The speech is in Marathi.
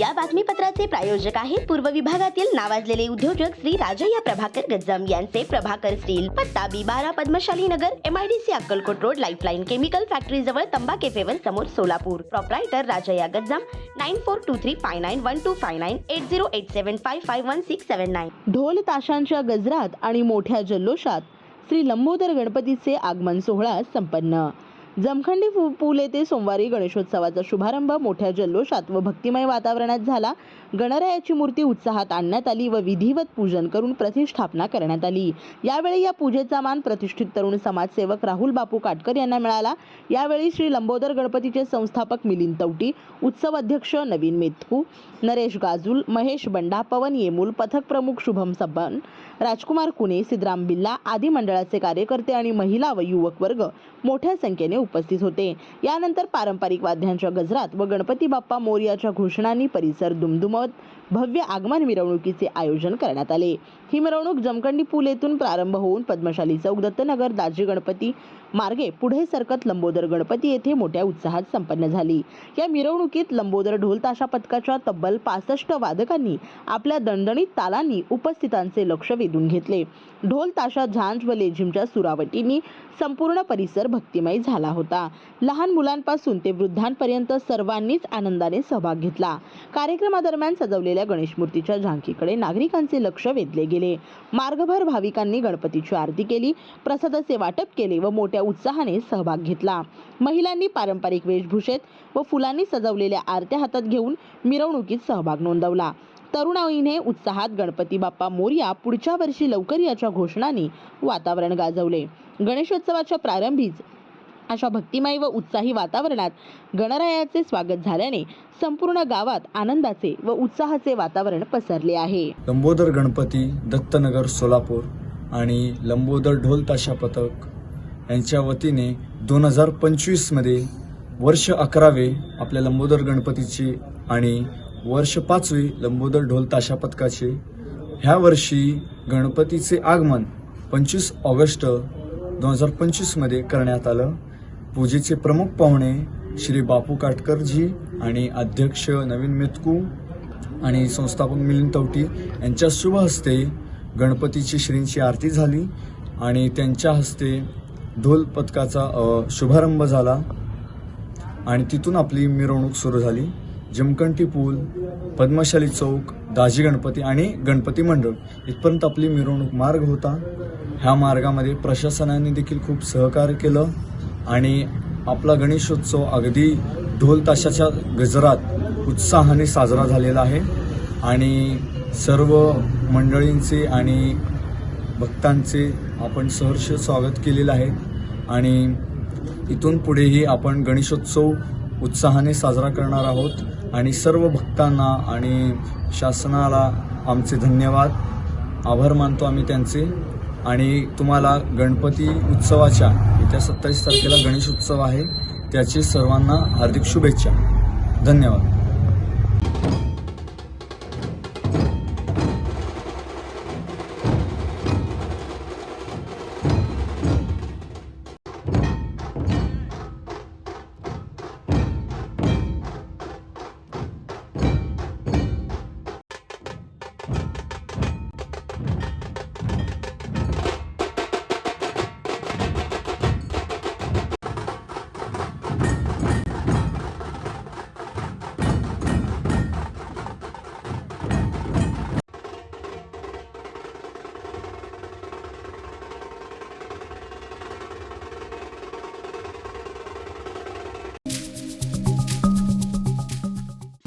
या बातमीपत्राचे प्रायोजक आहेत पूर्व विभागातील नावाजलेले उद्योजक श्री राजय्या प्रभाकर गज्जम यांचे प्रभाकर स्टील पत्ता बी बारा Padmashali Nagar MIDC Akkalkot road lifeline chemical factory जवळ तंबा केफेवर समोर Solapur. Proprietor Rajayya Gajjam nine four two three five nine one two five nine eight zero eight seven five five one six seven nine ढोल ताशांच्या गजरात आणि मोठ्या जल्लोषात श्री लंबोदर गणपतीचे आगमन सोहळा संपन्न. जमखंडी पूल येथे सोमवारी गणेशोत्सवाचा शुभारंभ मोठ्या जल्लोषात व भक्तिमय वातावरणात झाला. गणरायाची मूर्ती उत्साहात आणण्यात आली व विधिवत पूजन करून प्रतिष्ठापना करण्यात आली. यावेळी या पूजेचा मान प्रतिष्ठित तरुण समाजसेवक राहुल बापू काटकर यांना मिळाला. यावेळी श्री लंबोदर गणपतीचे संस्थापक मिलिंद तवटी उत्सव अध्यक्ष नवीन मेथू नरेश गाजूल महेश बंडा पवन येमूल पथक प्रमुख शुभम सबन राजकुमार कुणे सिद्धराम बिल्ला आदी मंडळाचे कार्यकर्ते आणि महिला व युवक वर्ग मोठ्या संख्येने उपस्थित होते. यानंतर पारंपरिक वाद्यांच्या गजरात व गणपती बाप्पा मोर्याच्या घोषणांनी परिसर दुमदुमत भव्य आगमन मिरवणुकीचे आयोजन करण्यात आले. ही मिरवणूक जमखंडी पूल येथून प्रारंभ होऊन पद्मशाली चौक दत्तनगर दाजी गणपती मार्गे पुढे सरकत लंबोदर गणपती येथे मोठ्या उत्साहात संपन्न झाली. या मिरवणुकीत लंबोदर ढोलताशा पथकाच्या तब्बल पासष्ट वादकांनी आपल्या दणदणीत तालांनी उपस्थितांचे लक्ष वेधून घेतले. ढोल ताशा झांज व लेझिमच्या सुरावटींनी संपूर्ण परिसर भक्तिमय झाला होता. लहान मुलांपासून ते वृद्धांपर्यंत सर्वांनीच आनंदाने सहभाग घेतला. कार्यक्रमादरम्यान सजवलेल्या गणेश मूर्तीच्या झांकीकडे नागरिकांचे लक्ष वेधले गेले. मार्गभर भाविकांनी गणपतीची आरती केली. प्रसादाचे वाटप केले व मोठ्या उत्साहाने सहभाग घेतला. महिलांनी पारंपरिक वेशभूषेत व फुलांनी सजवलेल्या आरत्या हातात घेऊन मिरवणुकीत सहभाग नोंदवला. तरुणाईने उत्साहात गणपती बाप्पा मोर्या पुढच्या वर्षी लवकर याच्या घोषणाने वातावरण गाजवले. गणेशोत्सवाच्या प्रारंभीच अशा भक्तिमय व उत्साही वातावरणात गणरायाचे स्वागत झाल्याने संपूर्ण गावात आनंदाचे व उत्साहाचे वातावरण पसरले आहे. लंबोदर गणपती दत्तनगर सोलापूर आणि लंबोदर ढोल ताशा पथक यांच्या वतीने दोन हजार पंचवीसमध्ये वर्ष अकरावे आपल्या लंबोदर गणपतीची आणि वर्ष पाचवी लंबोदर ढोल ताशा पथकाचे ह्या वर्षी गणपतीचे आगमन पंचवीस ऑगस्ट दोन हजार पंचवीसमध्ये करण्यात आलं. पूजेचे प्रमुख पाहुणे श्री बापू काटकरजी आणि अध्यक्ष नवीन मेतकू आणि संस्थापक मिलिंद तवटी यांच्या शुभ हस्ते गणपतीची श्रींची आरती झाली आणि त्यांच्या हस्ते ढोल पथकाचा शुभारंभ झाला आणि तिथून आपली मिरवणूक सुरू झाली. जमकंटी पूल पद्मशाली चौक दाजी गणपती आणि गणपती मंडळ इथपर्यंत आपली मिरवणूक मार्ग होता. ह्या मार्गामध्ये प्रशासनाने देखील खूप सहकार्य केलं आणि आपला गणेशोत्सव अगदी ढोल ताशाच्या गजरात उत्साहाने साजरा झालेला आहे आणि सर्व मंडळींचे आणि भक्तांचे आपण सहर्ष स्वागत केलेलं आहे. आणि इथून पुढेही आपण गणेशोत्सव उत्साहाने साजरा करणार आहोत. आणि सर्व भक्तांना आणि शासनाला आमचे धन्यवाद. आभार मानतो आम्ही त्यांचे. आणि तुम्हाला गणपती उत्सवाच्या येत्या सत्तावीस तारखेला गणेश उत्सव आहे. त्याची सर्वांना हार्दिक शुभेच्छा. धन्यवाद.